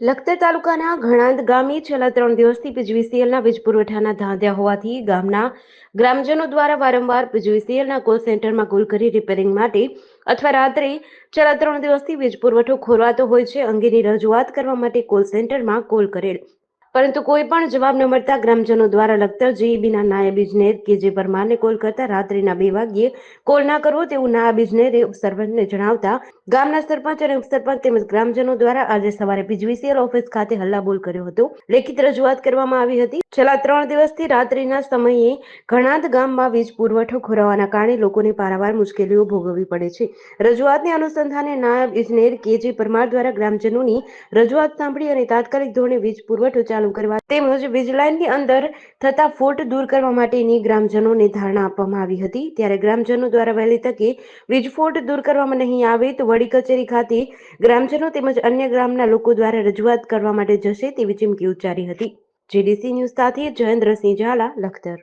લખતર તાલુકાના ઘણાંદ ગામે છેલ્લા ત્રણ દિવસથી પીજીવીસીએલના વીજ પુરવઠાના ધાંધ્યા હોવાથી ગામના ગ્રામજનો દ્વારા વારંવાર પીજીવીસીએલના કોલ સેન્ટરમાં કોલ કરી રિપેરિંગ માટે અથવા રાત્રે છેલ્લા ત્રણ દિવસથી વીજ પુરવઠો ખોરવાતો હોય છે અંગેની રજૂઆત કરવા માટે કોલ સેન્ટરમાં કોલ કરેલ પરંતુ કોઈ પણ જવાબ ન મળતા ગ્રામજનો દ્વારા લખતર જેઈબીના નાયબ ઇજનેર કે જે પરમારને કોલ કરતા રાત્રિના બે વાગ્યે કોલ ના કરવો તેવું નાયબ ઇજનેરે ઉપસરપંચને જણાવતા ગામના સરપંચ અને ઉપસરપંચ તેમજ ગ્રામજનો દ્વારા આજે સવારે પીજીવીસીએલ ઓફિસ ખાતે હલ્લાબોલ કર્યો હતો. લેખિત રજૂઆત કરવામાં આવી હતી. છેલ્લા ત્રણ દિવસથી રાત્રિના સમયે ઘણાદ ગામમાં વીજ પુરવઠો ખોરવવાના કારણે લોકોને પારાવાર મુશ્કેલીઓ ભોગવવી પડે છે. રજૂઆતને અનુસંધાને નાયબ ઇજનેર કે જે પરમાર દ્વારા ગ્રામજનોની રજૂઆત સાંભળી અને તાત્કાલિક ધોરણે વીજ પુરવઠો ચાલુ કરવા તેમજ વીજ લાઇનની અંદર થતા ફોલ્ટ દૂર કરવા માટેની ગ્રામજનોને ધારણા આપવામાં આવી હતી. ત્યારે ગ્રામજનો દ્વારા વહેલી તકે વીજ ફોલ્ટ દૂર કરવામાં નહીં આવે તો વડી કચેરી ખાતે ગ્રામજનો તેમજ અન્ય ગ્રામના લોકો દ્વારા રજૂઆત કરવા માટે જશે તેવી ચીમકી ઉચ્ચારી હતી. જીડીસી ન્યૂઝ સાથે જયેન્દ્રસિંહ ઝાલા, લખતર.